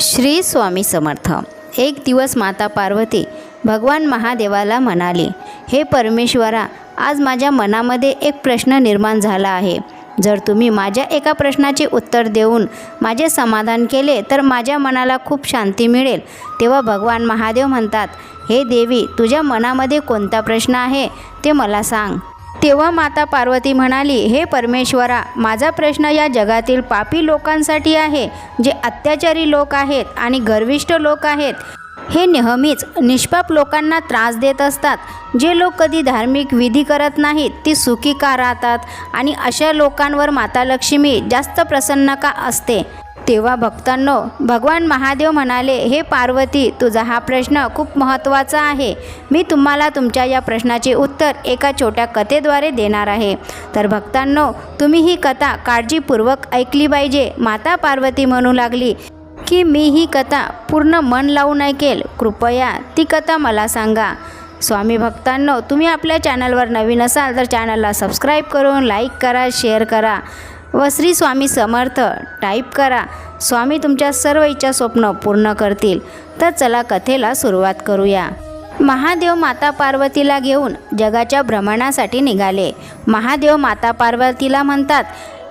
श्री स्वामी समर्थ. एक दिवस माता पार्वती भगवान महादेवाला म्हणाली हे परमेश्वरा आज माझ्या मनामध्ये एक प्रश्न निर्माण झाला आहे. जर तुम्ही माझ्या एका प्रश्नाचे उत्तर देऊन माझे समाधान केले तर माझ्या मनाला खूप शांती मिळेल. तेव्हा भगवान महादेव म्हणतात हे देवी तुझ्या मनामध्ये कोणता प्रश्न आहे ते मला सांग. तेव्हा माता पार्वती म्हणाली हे परमेश्वरा माझा प्रश्न या जगातील पापी लोकांसाठी आहे जे अत्याचारी लोक आहेत आणि गर्विष्ठ लोक आहेत. हे नेहमीच निष्पाप लोकांना त्रास देत असतात. जे लोक कधी धार्मिक विधी करत नाहीत ती सुखी का राहतात? आणि अशा लोकांवर माता लक्ष्मी जास्त प्रसन्न का असते? तेव्हा भक्तांनो भगवान महादेव म्हणाले हे पार्वती तुझा हा प्रश्न खूप महत्त्वाचा आहे. मी तुम्हाला तुमच्या या प्रश्नाचे उत्तर एका छोट्या कथेद्वारे देणार आहे. तर भक्तांनो तुम्ही ही कथा काळजीपूर्वक ऐकली पाहिजे. माता पार्वती म्हणू लागली की मी ही कथा पूर्ण मन लावून ऐकेल. कृपया ती कथा मला सांगा. स्वामी भक्तांनो तुम्ही आपल्या चॅनलवर नवीन असाल तर चॅनलला सबस्क्राईब करून लाईक करा शेअर करा. व श्री स्वामी समर्थ टाईप करा. स्वामी तुमच्या सर्व इच्छा स्वप्न पूर्ण करतील. तर चला कथेला सुरुवात करूया. महादेव माता पार्वतीला घेऊन जगाच्या भ्रमणासाठी निघाले. महादेव माता पार्वतीला म्हणतात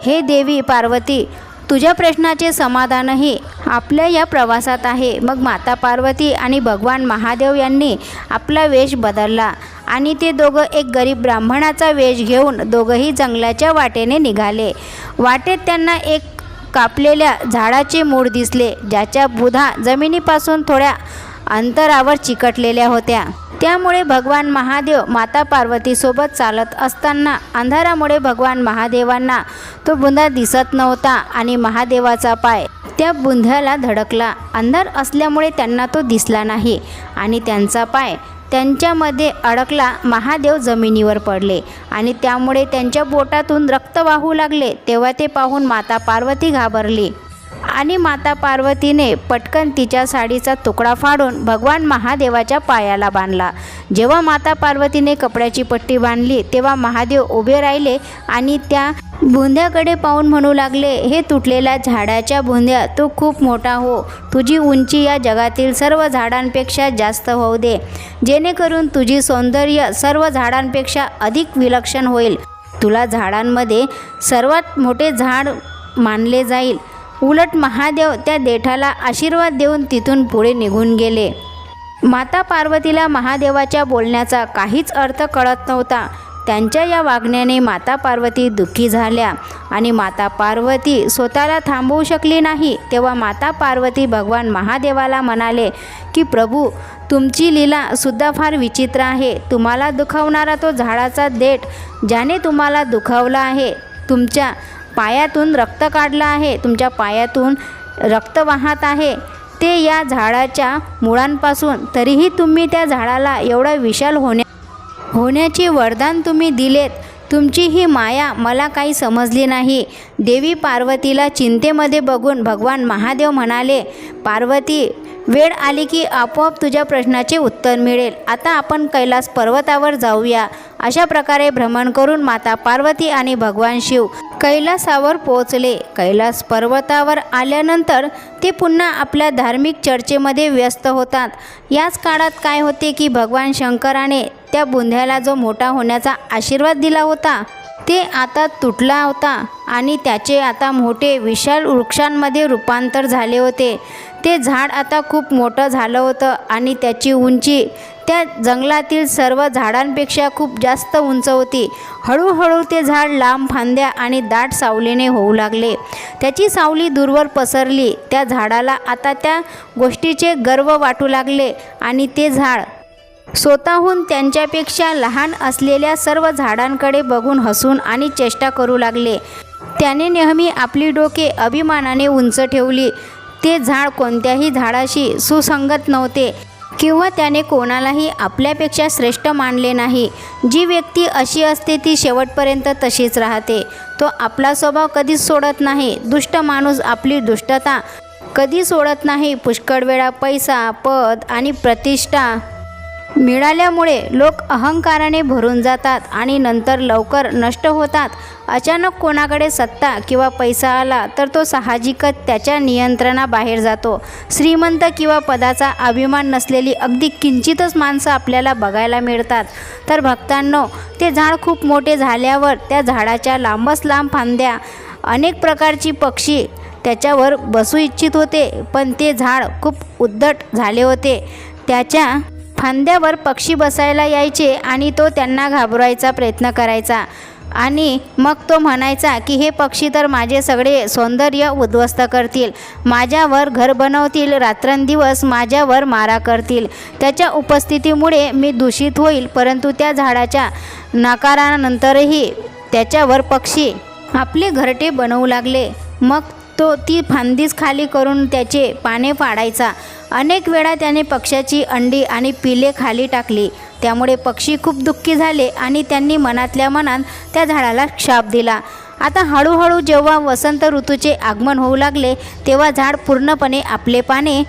हे देवी पार्वती तुझ्या प्रश्नाचे समाधानही आपल्या या प्रवासात आहे. मग माता पार्वती आणि भगवान महादेव यांनी आपला वेश बदलला आणि ते दोघं एक गरीब ब्राह्मणाचा वेश घेऊन दोघंही जंगलाच्या वाटेने निघाले. वाटेत त्यांना एक कापलेल्या झाडाचे मूळ दिसले ज्याच्या बुधा जमिनीपासून थोड्या अंतरावर चिकटलेल्या होत्या. त्यामुळे भगवान महादेव माता पार्वतीसोबत चालत असताना अंधारामुळे भगवान महादेवांना तो बुंदा दिसत नव्हता आणि महादेवाचा पाय त्या बुंध्याला धडकला. अंधार असल्यामुळे त्यांना तो दिसला नाही आणि त्यांचा पाय त्यांच्यामध्ये अडकला. महादेव जमिनीवर पडले आणि त्यामुळे त्यांच्या बोटातून रक्त वाहू लागले. तेव्हा ते पाहून माता पार्वती घाबरली. आणि माता पार्वतीने पटकन तिच्या साडीचा तुकडा फाडून भगवान महादेवाच्या पायाला बांधला. जेव्हा माता पार्वतीने कपड्याची पट्टी बांधली तेव्हा महादेव उभे राहिले आणि त्या बुंद्याकडे पाहून म्हणू लागले हे तुटलेल्या झाडाच्या बुंद्या तू खूप मोठा हो. तुझी उंची या जगातील सर्व झाडांपेक्षा जास्त होऊ दे. जेणेकरून तुझी सौंदर्य सर्व झाडांपेक्षा अधिक विलक्षण होईल. तुला झाडांमध्ये सर्वात मोठे झाड मानले जाईल. उलट महादेव त्या देठाला आशीर्वाद देऊन तिथून पुढे निघून गेले. माता पार्वतीला महादेवाच्या बोलण्याचा काहीच अर्थ कळत नव्हता. त्यांच्या या वागण्याने माता पार्वती दुःखी झाल्या आणि माता पार्वती स्वतःला थांबवू शकली नाही तेव्हा माता पार्वती भगवान महादेवाला म्हणाले की प्रभू तुमची लीलासुद्धा फार विचित्र आहे. तुम्हाला दुखावणारा तो झाडाचा देठ ज्याने तुम्हाला दुखावला आहे तुमच्या पायातून रक्त काढलं आहे. तुमच्या पायातून रक्त वाहत आहे. ते या झाडाच्या मुळांपासून तरीही तुम्ही त्या झाडाला एवढं विशाल होण्या होण्याचे वरदान तुम्ही दिलेत. तुमची ही माया मला काही समजली नाही. देवी पार्वतीला चिंतेमध्ये बघून भगवान महादेव म्हणाले पार्वती वेळ आली की आपोआप तुझ्या प्रश्नाचे उत्तर मिळेल. आता आपण कैलास पर्वतावर जाऊया. अशा प्रकारे भ्रमण करून माता पार्वती आणि भगवान शिव कैलासावर पोहोचले. कैलास पर्वतावर आल्यानंतर ते पुन्हा आपल्या धार्मिक चर्चेमध्ये व्यस्त होतात. याच काळात काय होते की भगवान शंकराने त्या बुंध्याला जो मोठा होण्याचा आशीर्वाद दिला होता ते आता तुटला होता आणि त्याचे आता मोठे विशाल वृक्षांमध्ये रूपांतर झाले होते. ते झाड आता खूप मोठं झालं होतं आणि त्याची उंची त्या जंगलातील सर्व झाडांपेक्षा खूप जास्त उंच होती. हळूहळू ते झाड लांब फांद्या आणि दाट सावलीने होऊ लागले. त्याची सावली दूरवर पसरली. त्या झाडाला आता त्या गोष्टीचे गर्व वाटू लागले आणि ते झाड स्वतःहून त्यांच्यापेक्षा लहान असलेल्या सर्व झाडांकडे बघून हसून आणि चेष्टा करू लागले. त्याने नेहमी आपली डोके अभिमानाने उंच ठेवली. ते झाड कोणत्याही झाडाशी सुसंगत नव्हते किंवा त्याने कोणालाही आपल्यापेक्षा श्रेष्ठ मानले नाही. जी व्यक्ती अशी असते ती शेवटपर्यंत तशीच राहते. तो आपला स्वभाव कधीच सोडत नाही. दुष्ट माणूस आपली दुष्टता कधी सोडत नाही. पुष्कळ वेळा पैसा पद आणि प्रतिष्ठा मिळाल्यामुळे लोक अहंकाराने भरून जातात आणि नंतर लवकर नष्ट होतात. अचानक कोणाकडे सत्ता किंवा पैसा आला तर तो साहजिकच त्याच्या नियंत्रणाबाहेर जातो. श्रीमंत किंवा पदाचा अभिमान नसलेली अगदी किंचितच माणसं आपल्याला बघायला मिळतात. तर भक्तांनो ते झाड खूप मोठे झाल्यावर त्या झाडाच्या लांबच लांब फांद्या अनेक प्रकारची पक्षी त्याच्यावर बसू इच्छित होते पण ते झाड खूप उद्धट झाले होते. त्याच्या फांद्यावर पक्षी बसायला यायचे आणि तो त्यांना घाबरवायचा प्रयत्न करायचा. आणि मग तो म्हणायचा की हे पक्षी तर माझे सगळे सौंदर्य उद्ध्वस्त करतील. माझ्यावर घर बनवतील रात्रंदिवस माझ्यावर मारा करतील. त्याच्या उपस्थितीमुळे मी दूषित होईल परंतु त्या झाडाच्या नाकारानंतरही त्याच्यावर पक्षी आपले घरटे बनवू लागले. मग तो ती फांदीच खाली करून त्याचे पाने फाडायचा. अनेक वेळा त्याने पक्ष्याची अंडी आणि पिले खाली टाकली. त्यामुळे पक्षी खूप दुःखी झाले आणि त्यांनी मनातल्या मनात त्या झाडाला शाप दिला. आता हळूहळू जेव्हा वसंत ऋतूचे आगमन होऊ लागले तेव्हा झाड पूर्णपणे आपले पाने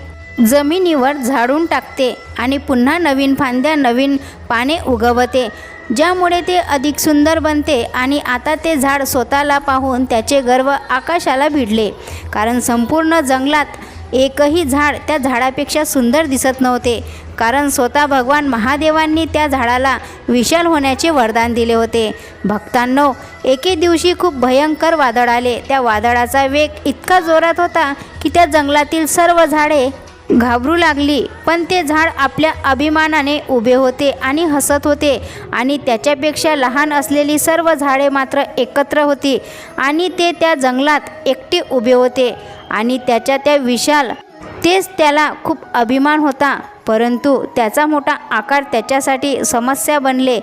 जमिनीवर झाडून टाकते आणि पुन्हा नवीन फांद्या नवीन पाने उगवते ज्यामुळे ते अधिक सुंदर बनते आणि आता ते झाड स्वतःला पाहून त्याचे गर्व आकाशाला भिडले. कारण संपूर्ण जंगलात एकही झाड त्या झाडापेक्षा सुंदर दिसत नव्हते. कारण स्वतः भगवान महादेवांनी त्या झाडाला विशाल होण्याचे वरदान दिले होते. भक्तांनो एके दिवशी खूप भयंकर वादळ आले. त्या वादळाचा वेग इतका जोरात होता की त्या जंगलातील सर्व झाडे घाबरू लागली पण ते झाड आपल्या अभिमानाने उभे होते आणि हसत होते आणि त्याच्यापेक्षा लहान असलेली सर्व झाडे मात्र एकत्र होती आणि ते त्या जंगलात एकटे उभे होते आणि त्याच्या त्या विशाल तेच त्याला खूप अभिमान होता परंतु त्याचा मोठा आकार त्याच्यासाठी समस्या बनले.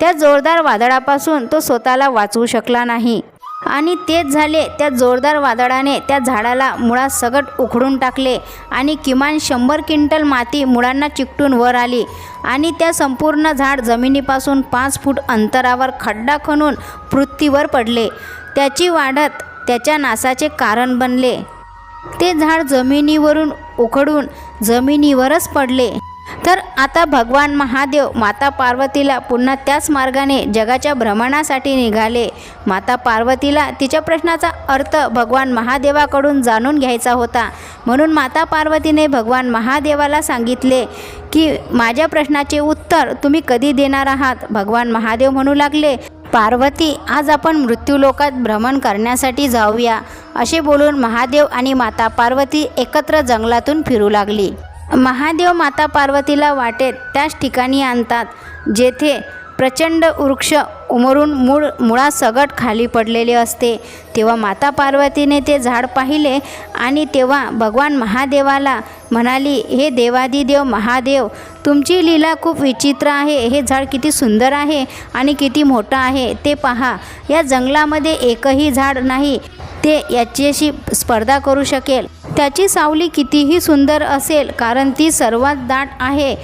त्या जोरदार वादळापासून तो स्वतःला वाचवू शकला नाही. आणि तेच झाले त्या जोरदार वादळाने त्या झाडाला मुळासकट उखडून टाकले आणि किमान शंभर क्विंटल माती मुळांना चिकटून वर आली आणि त्या संपूर्ण झाड जमिनीपासून पाच फूट अंतरावर खड्डा खणून पृथ्वीवर पडले. त्याची वाढत त्याच्या नासाचे कारण बनले. ते झाड जमिनीवरून उखडून जमिनीवरच पडले. तर आता भगवान महादेव माता पार्वतीला पुन्हा त्याच मार्गाने जगाच्या भ्रमणासाठी निघाले. माता पार्वतीला तिच्या प्रश्नाचा अर्थ भगवान महादेवाकडून जाणून घ्यायचा होता. म्हणून माता पार्वतीने भगवान महादेवाला सांगितले की माझ्या प्रश्नाचे उत्तर तुम्ही कधी देणार आहात? भगवान महादेव म्हणू लागले पार्वती आज आपण मृत्यूलोकात भ्रमण करण्यासाठी जाऊया. असे बोलून महादेव आणि माता पार्वती एकत्र जंगलातून फिरू लागली. महादेव माता पार्वतीला वाटेत त्याच ठिकाणी आणतात जेथे प्रचंड वृक्ष उमरून मूळ मुळासगट खाली पडलेले असते. तेव्हा माता पार्वतीने ते झाड पाहिले आणि तेव्हा भगवान महादेवाला म्हणाली हे देवादिदेव महादेव तुमची लीला खूप विचित्र आहे. हे झाड किती सुंदर आहे आणि किती मोठं आहे ते पहा. या जंगलामध्ये एकही झाड नाही ते याच्याशी स्पर्धा करू शकेल. त्याची सावली कितीही सुंदर असेल कारण ती सर्वात दाट आहे.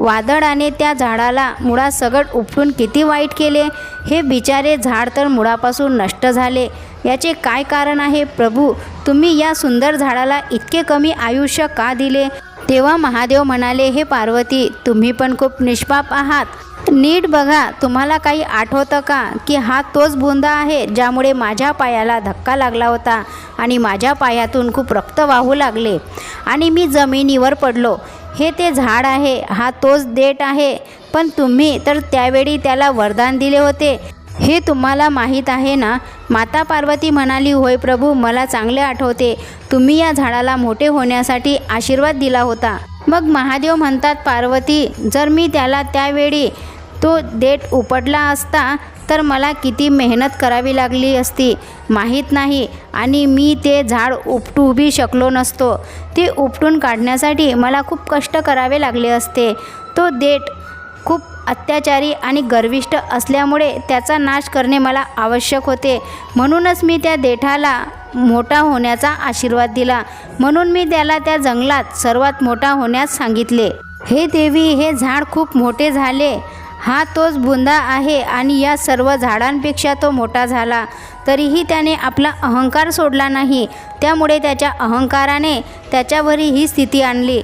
वादळाने त्या झाडाला मुळासगट उपटून किती वाईट केले? हे बिचारे झाड तर मुळापासून नष्ट झाले. याचे काय कारण आहे? प्रभू तुम्ही या सुंदर झाडाला इतके कमी आयुष्य का दिले? तेव्हा महादेव म्हणाले हे पार्वती तुम्ही पण खूप निष्पाप आहात. नीट बघा तुम्हाला काही आठवतं का की हा तोच बुंदा आहे ज्यामुळे माझ्या पायाला धक्का लागला होता आणि माझ्या पायातून खूप रक्त वाहू लागले आणि मी जमिनीवर पडलो. हे ते झाड आहे हा तोच देठ आहे. पण तुम्ही तर त्यावेळी त्याला वरदान दिले होते. हे तुम्हाला माहीत आहे ना? माता पार्वती म्हणाली होय प्रभू मला चांगले आठवते. तुम्ही या झाडाला मोठे होण्यासाठी आशीर्वाद दिला होता. मग महादेव म्हणतात पार्वती जर मी त्याला त्यावेळी तो देठ उपटला असता तर मला किती मेहनत करावी लागली असती माहीत नाही. आणि मी ते झाड उपटूबी शकलो नसतो. ते उपटून काढण्यासाठी मला खूप कष्ट करावे लागले असते. तो देठ खूप अत्याचारी आणि गर्विष्ट असल्यामुळे त्याचा नाश करणे मला आवश्यक होते. म्हणूनच मी त्या देठाला मोठा होण्याचा आशीर्वाद दिला. म्हणून मी त्याला त्या जंगलात सर्वात मोठा होण्यास सांगितले. हे देवी हे झाड खूप मोठे झाले. हा तोच बुंदा आहे आणि या सर्व झाडांपेक्षा तो मोठा झाला. तरीही त्याने आपला अहंकार सोडला नाही. त्यामुळे त्याच्या अहंकाराने त्याच्यावरही ही स्थिती आणली.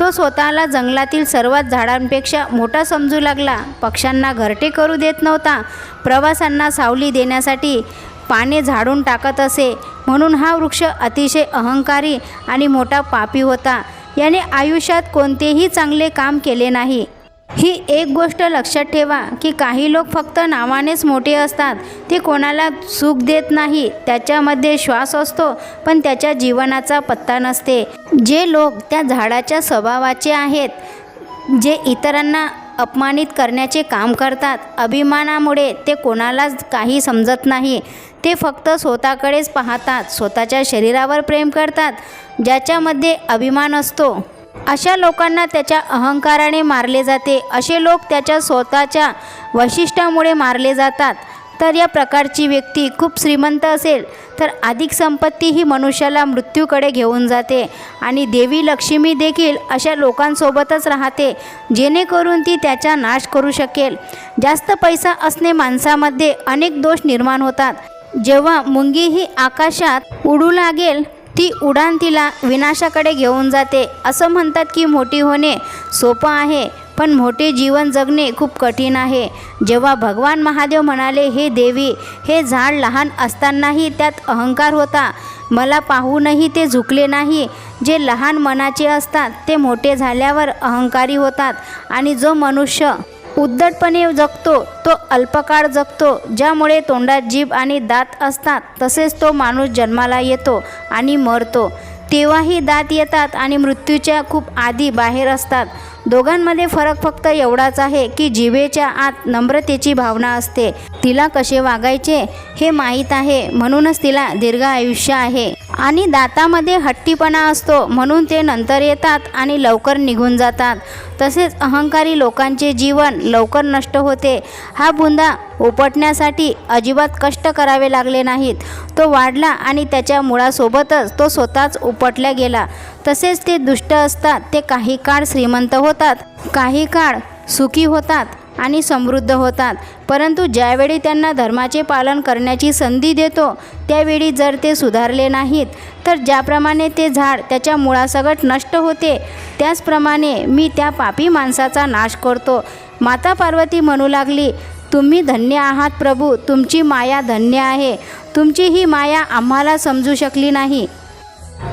तो स्वतःला जंगलातील सर्वात झाडांपेक्षा मोठा समजू लागला. पक्ष्यांना घरटे करू देत नव्हता. प्रवासांना सावली देण्यासाठी पाने झाडून टाकत असे. म्हणून हा वृक्ष अतिशय अहंकारी आणि मोठा पापी होता. याने आयुष्यात कोणतेही चांगले काम केले नाही. ही एक गोष्ट लक्षात ठेवा की काही लोक फक्त नावानेच मोठे असतात. ते कोणाला सुख देत नाही त्याच्यामध्ये श्वास असतो पण त्याच्या जीवनाचा पत्ता नसते. जे लोक त्या झाडाच्या स्वभावाचे आहेत जे इतरांना अपमानित करण्याचे काम करतात अभिमानामुळे ते कोणालाच काही समजत नाही. ते फक्त स्वतःकडेच पाहतात स्वतःच्या शरीरावर प्रेम करतात ज्याच्यामध्ये अभिमान असतो. अशा लोकांना त्याच्या अहंकाराने मारले जाते. असे लोक त्याच्या स्वतःच्या वैशिष्ट्यामुळे मारले जातात. तर या प्रकारची व्यक्ती खूप श्रीमंत असेल तर अधिक संपत्ती ही मनुष्याला मृत्यूकडे घेऊन जाते आणि देवी लक्ष्मी देखील अशा लोकांसोबतच राहते जेणेकरून ती त्याचा नाश करू शकेल. जास्त पैसा असणे माणसामध्ये अनेक दोष निर्माण होतात. जेव्हा मुंगी ही आकाशात उडू लागेल ती उडान तिला विनाशाकडे घेऊन जाते. असं म्हणतात की मोठी होणे सोपं आहे पण मोठे जीवन जगणे खूप कठीण आहे. जेव्हा भगवान महादेव म्हणाले हे देवी हे झाड लहान असतानाही त्यात अहंकार होता. मला पाहूनही ते झुकले नाही. जे लहान मनाचे असतात ते मोठे झाल्यावर अहंकारी होतात. आणि जो मनुष्य उद्धटपणे जगतो तो अल्पकाळ जगतो ज्यामुळे तोंडात जीभ आणि दात असतात तसेच तो माणूस जन्माला येतो आणि मरतो. तेव्हाही दात येतात आणि मृत्यूच्या खूप आधी बाहेर असतात. दोघांमध्ये फरक फक्त एवढाच आहे की जिभेच्या आत नम्रतेची भावना असते. तिला कसे वागायचे हे माहीत आहे म्हणूनच तिला दीर्घ आयुष्य आहे. आणि दातामध्ये हट्टीपणा असतो म्हणून ते नंतर येतात आणि लवकर निघून जातात. तसेच अहंकारी लोकांचे जीवन लवकर नष्ट होते. हा बुंदा उपटण्यासाठी अजिबात कष्ट करावे लागले नाहीत. तो वाढला आणि त्याच्या मुळासोबतच तो स्वतःच उपटला गेला. तसेच ते दुष्ट असतात ते काही काळ श्रीमंत होतात काही काळ सुखी होतात. आणि समृद्ध होतात. परंतु ज्यावेळी त्यांना धर्माचे पालन करण्याची संधी देतो त्यावेळी जर ते सुधारले नाहीत तर ज्याप्रमाणे ते झाड त्याच्या मुळासकट नष्ट होते त्याचप्रमाणे मी त्या पापी माणसाचा नाश करतो. माता पार्वती म्हणू लागली तुम्ही धन्य आहात प्रभू तुमची माया धन्य आहे. तुमची ही माया आम्हाला समजू शकली नाही.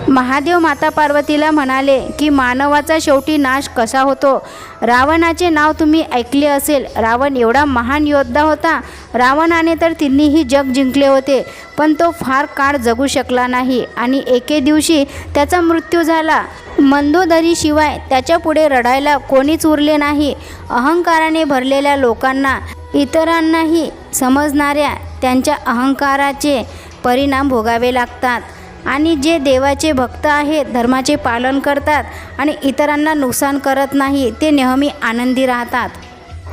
महादेव माता पार्वतीला म्हणाले की मानवाचा शेवटी नाश कसा होतो? रावणाचे नाव तुम्ही ऐकले असेल. रावण एवढा महान योद्धा होता. रावणाने तर तिन्हीही जग जिंकले होते पण तो फार काळ जगू शकला नाही आणि एके दिवशी त्याचा मृत्यू झाला. मंदोदरीशिवाय त्याच्या पुढे रडायला कोणीच उरले नाही. अहंकाराने भरलेल्या लोकांना इतरांनाही समजणाऱ्या त्यांच्या अहंकाराचे परिणाम भोगावे लागतात. आणि जे देवाचे भक्त आहेत धर्माचे पालन करतात आणि इतरांना नुकसान करत नाही ते नेहमी आनंदी राहतात.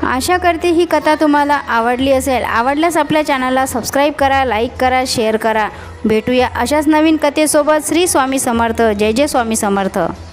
आशा करते ही कथा तुम्हाला आवडली असेल. आवडल्यास आपल्या चॅनलला सबस्क्राईब करा लाईक करा शेअर करा. भेटूया अशाच नवीन कथेसोबत. श्री स्वामी समर्थ. जय जय स्वामी समर्थ.